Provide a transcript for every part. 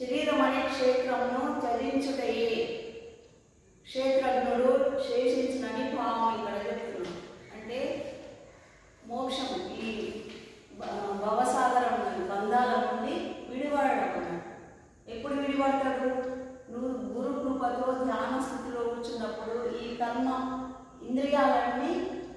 శరీరం అనే క్షేత్రమును చలించుటయే క్షేత్రజ్ఞుడు శేషించినని భావం ఇక్కడ చెప్తున్నాం అంటే మోక్షం ఈ భవసాగరం బంధాల నుండి విడిపడడం ఎప్పుడు విడిపడతాడు నువ్వు గురు కృపతో ధ్యాన స్థితిలో కూర్చున్నప్పుడు ఈ కర్మ ఇంద్రియాలన్నీ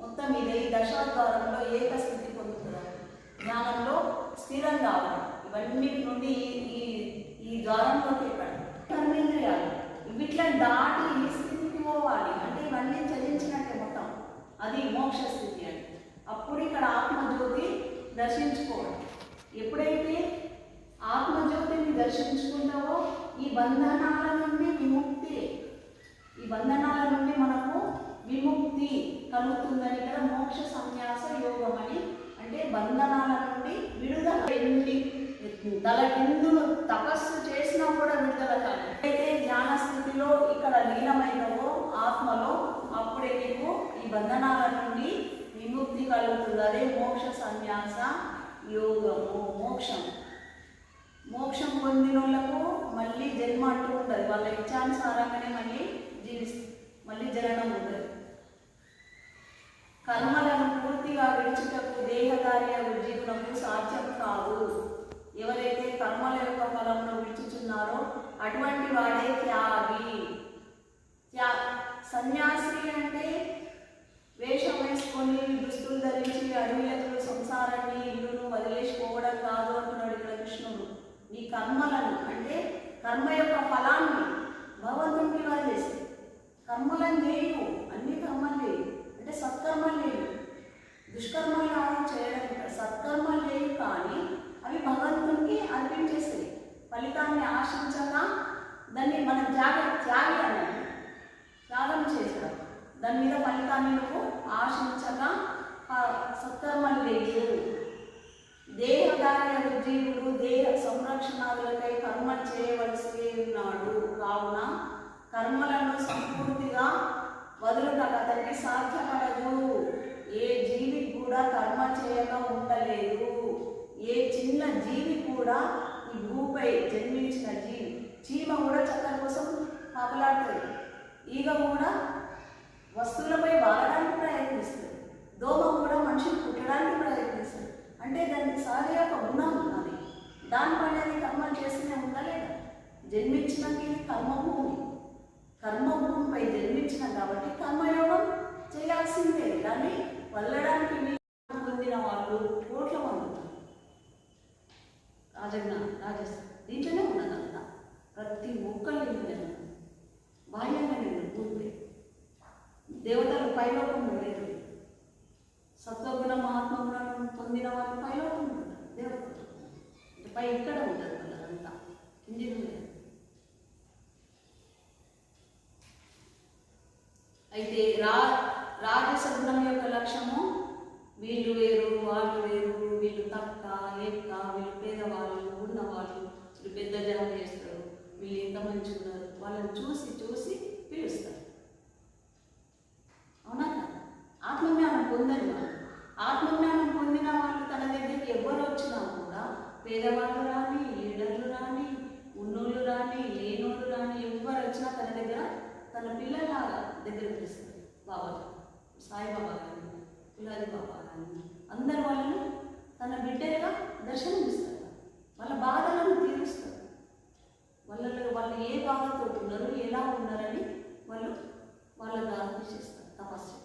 మొత్తం ఇదే ఈ దశాద్వారంలో ఏక స్థితి పొందుతున్నారు జ్ఞానంలో స్థిరం కావాలి ఇవన్నీ నుండి ఈ- ఈ ఈ ద్వారంలోకి ఎక్కడ కర్మేంద్రియాలు. వీటిని దాటి ఈ స్థితికి పోవాలి? అంటే ఇవన్నీ చదివించినట్టే మొత్తం. అది మోక్ష స్థితి అని అప్పుడు ఇక్కడ ఆత్మజ్యోతి దర్శించుకోవాలి. ఎప్పుడైతే ఆత్మజ్యోతిని దర్శించుకుంటావో ఈ బంధనాల నుండి విముక్తి. ఈ బంధనాల నుండి మనకు విముక్తి కలుగుతుందని ఇక్కడ మోక్ష సన్యాస యోగం అని అంటే బంధనాల నుండి విడుదల. నుండి తల కిందులు తపస్సు చేసినా కూడా విడుదల కాదు అయితే ధ్యాన స్థితిలో ఇక్కడ లీనమైనవో ఆత్మలో అప్పుడే నీకు ఈ బంధనాల నుండి విముక్తి కలుగుతుంది. అదే మోక్ష సన్యాస యోగము మోక్షం. మోక్షం పొందిన వాళ్ళకు మళ్ళీ జన్మ అంటూ ఉంటుంది వాళ్ళ ఇచ్చానుసారంగానే మళ్ళీ జీవిస్తుంది మళ్ళీ జననం ఉంటుంది కర్మలను పూర్తిగా విడిచుటకు దేహదార్య జీవనము సాధ్యం కాదు. ఎవరైతే కర్మల యొక్క ఫలంలో విడుచుచున్నారో అటువంటి వాడే త్యాగి. త్యా సన్యాసి అంటే వేషం వేసుకొని దుస్తులు ధరించి అడవిలకు సంసారాన్ని ఇల్లును వదిలేసిపోవడం కాదు అంటున్నాడు ఇక్కడ కృష్ణుడు. నీ కర్మలను అంటే కర్మ యొక్క ఫలాన్ని భగవంతునికి వదిలేసి కర్మలను లేవు అన్ని కర్మలు లేవు అంటే సత్కర్మలు లేవు దుష్కర్మలు చేయడం సత్కర్మలు లేవు కానీ అవి భగవంతునికి అర్పించేస్తాయి. ఫలితాన్ని ఆశించగా దాన్ని మనం త్యాగ త్యాగి అని త్యాగం చేసడం దాని మీద ఫలితాన్ని నువ్వు ఆశించగా సత్కర్మలు లేదు దేహదార్య జీవుడు దేహ సంరక్షణాదులకై కర్మ చేయవలసి ఉన్నాడు. కావున కర్మలను సంపూర్తిగా వదులుటకు అతనికి సాధ్యపడదు. ఏ జీవి కూడా కర్మ చేయక ఉండలేదు. ఏ చిన్న జీవి కూడా ఈ భూపై జన్మించిన జీవి. చీమ కూడా చక్కల కోసం పాపలాడుతుంది ఈగ కూడా వస్తువులపై వాడడానికి ప్రయత్నిస్తుంది. దోమ కూడా మనిషిని కుట్టడానికి ప్రయత్నిస్తుంది. అంటే దానికి సహజ యొక్క గుణం ఉన్నది దానిపైన అది కర్మలు చేస్తూనే ఉందా జన్మించినాక ఇది కర్మభూమి కర్మభూమిపై జన్మించిన కాబట్టి కర్మయోగం చేయాల్సిందే. దాన్ని వల్లడానికి పొందిన వాళ్ళు కోట్ల మంది రాజజ్ఞ రాజస్ దీంట్లోనే ఉన్నదంతా. ప్రతి ఒక్కళ్ళు నేను బాహ్యంగా నేను ఉంది దేవతలు పైలోకంలో లేరు. సత్వగుణ మహాత్మగుణం పొందిన వాళ్ళు పైలోకంలో ఉంటారు దేవతలు. పై ఇక్కడ ఉంటుంది వాళ్ళదంతా. కింది అయితే రా రాజసగుణం యొక్క లక్ష్యము వీళ్ళు వేరు వాళ్ళు వేరు వీళ్ళు తక్క ఎక్క వీళ్ళు పేదవాళ్ళు ఉన్నవాళ్ళు వీళ్ళు పెద్ద జనం చేస్తారు వీళ్ళు ఎంత మంచి ఉన్నారు వాళ్ళని చూసి చూసి పిలుస్తారు అవునా కదా? ఆత్మజ్ఞానం పొందని వాళ్ళు ఆత్మజ్ఞానం పొందిన వాళ్ళు తన దగ్గరికి ఎవరు వచ్చినా కూడా పేదవాళ్ళు రాని లీడర్లు రాని ఉన్నోళ్ళు రాని లేనోళ్ళు రాని ఎవరు వచ్చినా తన దగ్గర తన పిల్లల దగ్గర పిలుస్తారు బాబా సాయిబాబా కానీ పులాది బాబా కానీ అందరి వాళ్ళని తన బిడ్డలుగా దర్శనం ఇస్తారు వాళ్ళ బాధలను తీరుస్తారు. వాళ్ళలో వాళ్ళు ఏ బాధతో ఉన్నారు ఎలా ఉన్నారని వాళ్ళు వాళ్ళ దారి చేస్తారు తపస్సు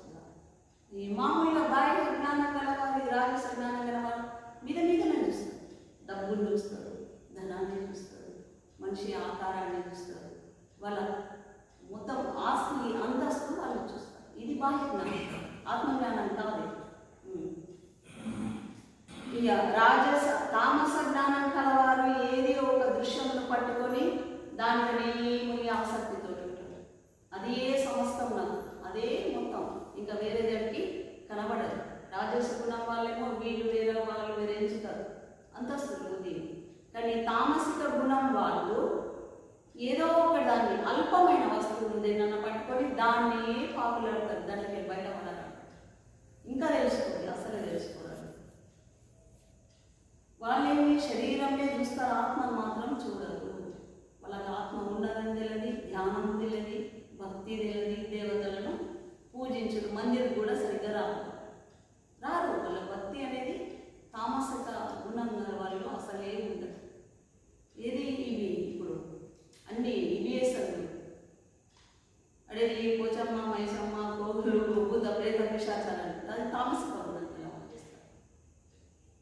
ఈ మామూలుగా బాహ్య జ్ఞానం గలవారు రాజస జ్ఞానం గలవారు మీద మీదనే చూస్తారు. డబ్బులు చూస్తారు ధనాన్ని చూస్తారు మనిషి ఆకారాన్ని చూస్తారు. వాళ్ళ మొత్తం ఆస్తి అంతస్తు వాళ్ళు చూస్తారు ఇది బాహ్య జ్ఞానం ఆత్మజ్ఞానం కాదు. ఇక రాజస తామస జ్ఞానం కలవారు ఏది ఒక దృశ్యమును పట్టుకొని దానిని ముని ఆసక్తితో ఉంటారు అదే సమస్తం నాకు. అదే మొత్తం. ఇంకా వేరే దానికి కనబడదు. రాజస గుణం వాళ్ళేమో వీళ్ళు వేరే వాళ్ళు వేరే అంతస్తులు ఉంది కానీ తామసిక గుణం వాళ్ళు ఏదో ఒక దాన్ని అల్పమైన వస్తువు ఉంది నన్ను పట్టుకొని దాన్ని పాపులర్ పాపులాడతారు దానికి బయట పడాలి. ఇంకా తెలుసుకోవాలి అసలు తెలుసుకోవాలి. వాళ్ళేమి శరీరమే చూస్తారు ఆత్మను మాత్రం చూడరు. తెలియదు ధ్యానం తెలియదు భక్తి తెలియదు దేవతలను పూజించడు మందిరం కూడా సరిగ్గా రాదు రారు వాళ్ళ భక్తి అనేది తామసిక గుణం గల వాళ్ళు అసలే ఉండదు ఏది ఇవి ఇప్పుడు అన్ని ఇవి అసలు అడవి పోచమ్మ మైసమ్మ గోగులు భూత ప్రేత పిశాచాలు అది తామసిక గుణం గల వాళ్ళు చేస్తారు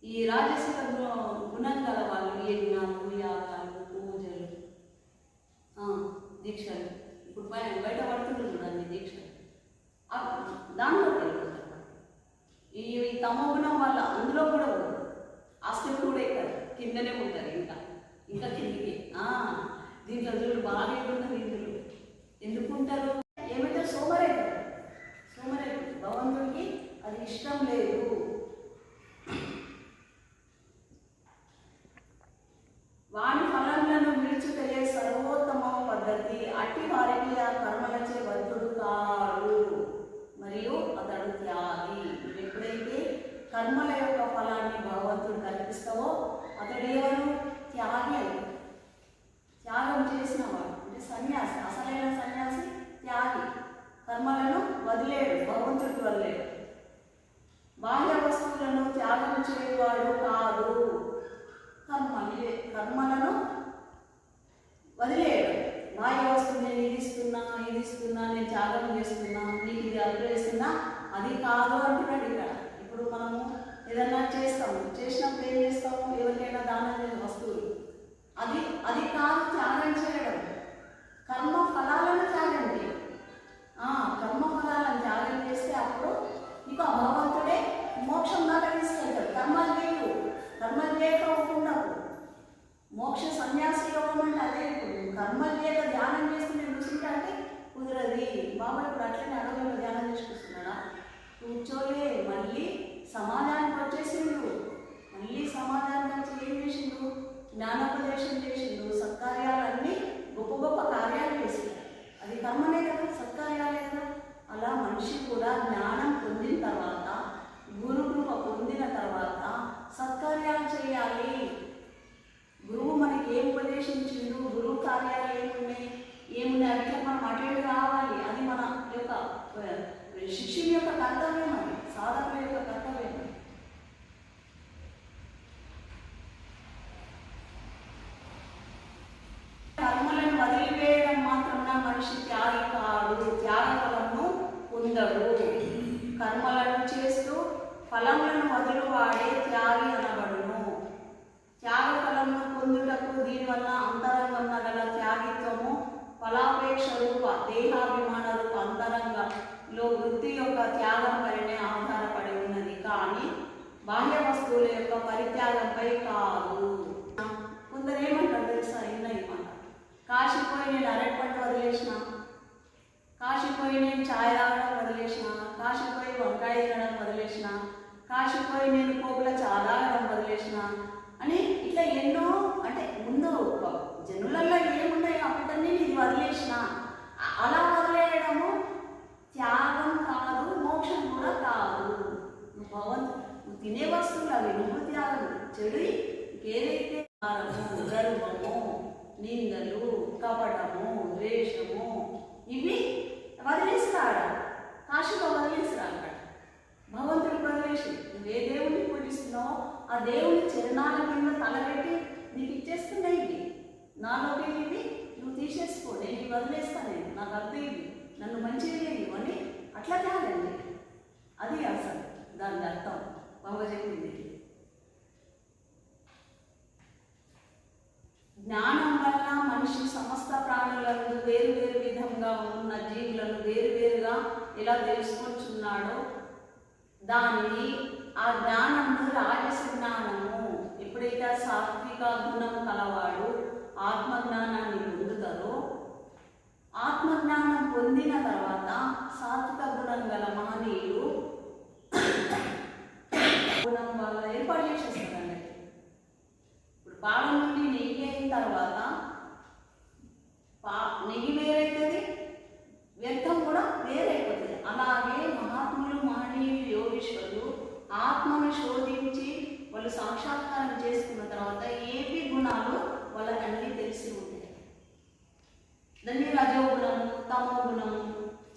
ఈ రాజసిక గు- గుణం గల వాళ్ళు యజ్ఞాలు యాగాలు పూజలు ఆ, దీక్షలు ఇప్పుడు బయ- బయట దీక్ష. దానిలో తెలుగుతారు ఈ ఈ తమో వల్ల అందులో కూడా ఉండదు అసలు కూడా ఎక్కరు కిందనే ఉంటారు ఇంకా. ఇంకా కిందికి. దీంట్లో చూడు బాగా ఉంటుంది ఇందులో. ఎందుకుంటారు ఏమంటారు? సోమరేఖ. సోమరేఖ. భగవంతుడికి అది ఇష్టం లేదు. వాణి ఫలములను విడిచి తెలియ సర్వోత్తమం. పద్ధతి అట్టి వారికి ఆ కర్మలచే బద్ధుడు కాడు మరియు అతడు త్యాగి. ఎప్పుడైతే కర్మల యొక్క ఫలాన్ని భగవంతుడు కల్పిస్తావో అతడు ఎవరు? త్యాగి త్యాగం చేసిన వాడు. అంటే సన్యాసి అసలైన సన్యాసి త్యాగి. కర్మలను వదిలేడు భగవంతుడికి వదిలేడు బాహ్య వస్తువులను త్యాగం చేయవాడు కాదు. కర్మలే కర్మలను వదిలేడు. బాహ్య వస్తువు నేను ఇది ఇస్తున్నా ఇది ఇస్తున్నా నేను త్యాగం చేస్తున్నా నీకు ఇది అభివేస్తున్నా అది కాదు అంటున్నాడు ఇక్కడ. ఇప్పుడు మనము ఏదన్నా చేస్తాము. చేసినప్పుడు ఏం చేస్తాము? ఎవరికైనా దానం లేని వస్తువులు. అది అది కాదు త్యాగం చేయడం. కర్మ ఫలాలను త్యాగండి కర్మ ఫలాలను త్యాగం చేస్తే అప్పుడు నీకు ఆ భగవంతుడే మోక్షం దాకా తీసుకెళ్తాడు కర్మలు చేయు కర్మలు చేయకుండా మోక్ష సన్యాసి యోగం అంటే అదే ఇప్పుడు కర్మలు చేయక ధ్యానం చేస్తూ నేను కూర్చుంటా అంటే కుదరది బాబా ఇప్పుడు అట్లనే అడవుల్లో ధ్యానం చేసుకొస్తున్నాడా కూర్చోలే మళ్ళీ సమాధానం వచ్చేసిండు మళ్ళీ సమాధానం వచ్చి ఏం చేసిండు జ్ఞానోపదేశం చేసిండు సత్కార్యాలన్నీ గొప్ప గొప్ప కార్యాలు చేసిండు అది కర్మనే కదా సత్కార్యాలే కదా అలా మనిషి కూడా జ్ఞానం పొందిన తర్వాత గురు కృప పొందిన తర్వాత సత్కార్యాలు చేయాలి గురువు మనకి ఏం ఉపదేశించిండు గురువు కార్యాలు ఏమున్నాయి ఏమున్నాయి అట్లా మనం అటెండ్ కావాలి అది మన యొక్క ఆ, శిష్యుని యొక్క కర్తవ్యం అది సాధకుల యొక్క కర్తవ్యం అది. కర్మలను వదిలివేయడం మాత్రం మనిషి త్యాగి కాడు త్యాగ ఫలము పొందడు కర్మలను చేస్తూ ఫలములను వదులువాడే త్యాగి అనబడును త్యాగ ఫలమును వల్ల అంతరంగం గల త్యాగిత్వము ఫలాపేక్ష రూప దేహాభిమాన రూప అంతరంగంలో వృత్తి యొక్క త్యాగం పైనే ఆధారపడి ఉన్నది. కానీ బాహ్య వస్తువుల యొక్క పరిత్యాగంపై కాదు. కొందరేమంటారు తెలుసా? ఇన్న ఈ మాట. కాశీపోయి నేను అరటి పంట వదిలేసిన? కాశీపోయి నేను ఛాయ్ తాగడం వదిలేసిన? కాశీపోయి వంకాయ తినడం వదిలేసిన? కాశీపోయి నేను కోపుల చాలా వదిలేసిన? అని ఇట్లా ఎన్నో అంటే ముందు జనులలో ఏమున్నాయో అప్పటికన్నీ ఇది వదిలేసిన. అలా వదిలేయడము త్యాగం కాదు మోక్షం కూడా కాదు. నువ్వు నువ్వు తినే వస్తువులు అవి నువ్వు త్యాగం. చెడు ఏదైతే గర్వము నిందలు కపటము ద్వేషము ఇవి వదిలేస్తాడు కాశీలో వదిలేసిరాడు భగవంతుడు వదిలేసి నువ్వు ఏ దేవుడిని పూజిస్తున్నావో ఆ దేవుని చరణాల కింద తలబెట్టి నీకు ఇచ్చేస్తున్నాయి ఇది. నాలోకి ఇది నువ్వు తీసేసుకో నేను వదిలేస్తా నేను. నాకు అర్థం నన్ను మంచి లేదు అని అట్లా కాదండి. అది అసలు దాని అర్థం. బాబా చెప్పింది జ్ఞానం వల్ల మనిషి సమస్త ప్రాణులను వేరు వేరు విధంగా ఉన్న జీవులను వేరు వేరుగా ఎలా తెలుసుకొచ్చున్నాడో దానిని ఆ జ్ఞానము రాజస జ్ఞానము ఎప్పుడైతే ఆ సాత్విక గుణం కలవాడు ఆత్మజ్ఞానాన్ని పొందుతారో ఆత్మజ్ఞానం పొందిన తర్వాత సాత్విక గుణం గల మహనీయులు గుణం వల్ల ఏర్పాటు చేసేస్తారండి ఇప్పుడు పాల నుండి నెయ్యి అయిన తర్వాత పా నెయ్యి వేరైతుంది వ్యర్థం కూడా వేరైపోతుంది. అలాగే మహాత్ములు మహనీయులు యోగేశ్వరులు ఆత్మను శోధించి వాళ్ళు సాక్షాత్కారం చేసుకున్న తర్వాత ఏపీ గుణాలు వాళ్ళకి అన్నీ తెలిసి ఉంటాయి. దాన్ని రజోగుణము తమో గుణము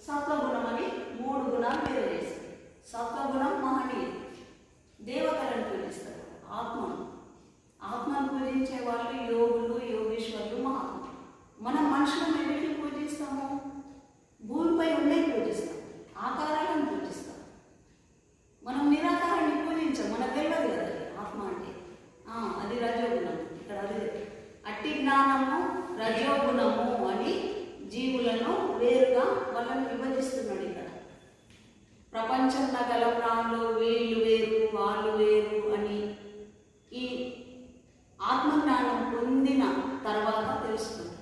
సత్వగుణం అని మూడు గుణాలు వేరు చేస్తారు సత్వగుణం మహనీయుడు దేవతలను పూజిస్తారు. ఆత్మను. ఆత్మను పూజించే వాళ్ళు యోగులు యోగేశ్వరులు మహాత్ములు. మనం పొందిన తర్వాత తెలుస్తుంది.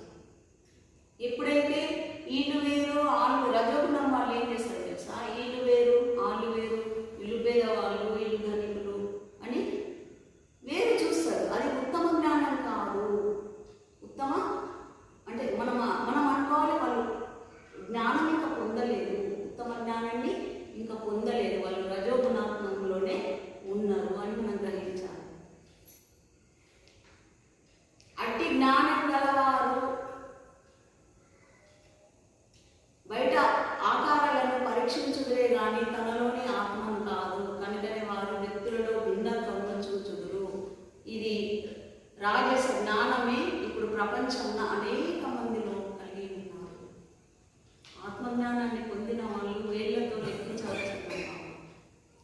ఆత్మజ్ఞానాన్ని పొందిన వాళ్ళు వేళ్లతో లెక్కించవచ్చు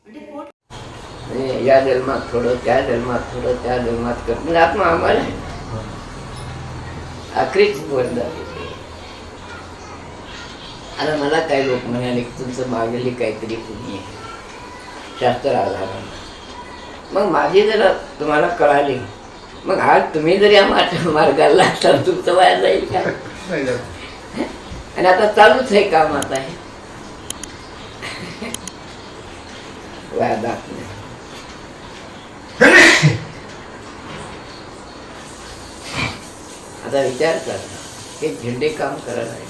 అంటే కోటి आणि या जन्मात थोडं त्या जन्मात थोडं त्या जन्मात कर मग आत्मा आम्हाला आहे. आखरीच वरदान आहे ते. आता मला काही लोक म्हणाले की तुमचं मागेली काहीतरी पुण्य आहे शास्त्र आधार मग माझी जर तुम्हाला कळाली मग आज तुम्ही जर या मार्ग मार्गाला लागता तुमचं वाया जाईल का आणि आता चालूच हे काम आता आहे आता विचार कर हे झेंडे काम करायला आहे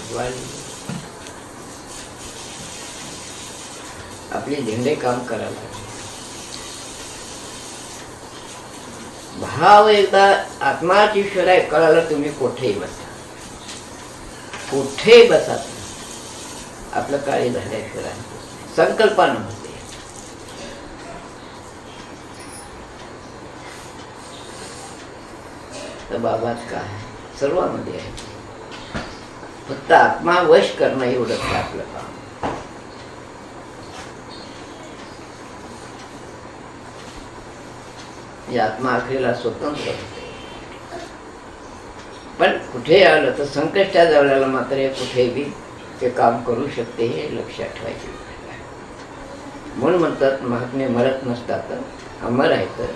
आपले झेंडे काम करायला भाव एकदा आत्माच ईश्वर आहे कळाला तुम्ही कुठेही बस. कुठेही बसा तुम्ही. आपलं कार्य झाल्याशिवाय संकल्पना होते बाबात काय सर्वांमध्ये आहे. फक्त आत्मा वश करणं एवढंच आपलं काम. आत्मा अखेरीला स्वतंत्र होते. कुठेही आलं तर संकष्टात वेळेला मात्र हे कुठे बी ते काम करू शकते हे लक्षात ठेवायची. म्हणून म्हणतात महात्मे मरत नसतात. अमर तर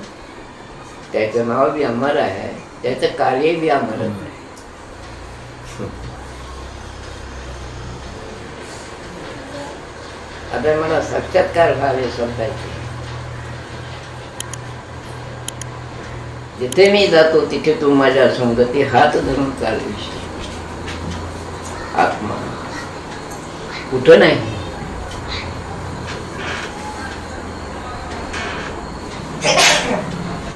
त्याचं नाव बी अमर आहे. त्याचं कार्य बी अमरच आहे. आता मला साक्षात्कार व्हावे स्वतःचे जिथे मी जातो तिथे तू माझ्या संगती हात धरून चालविशील आत्मा. कुठं नाही.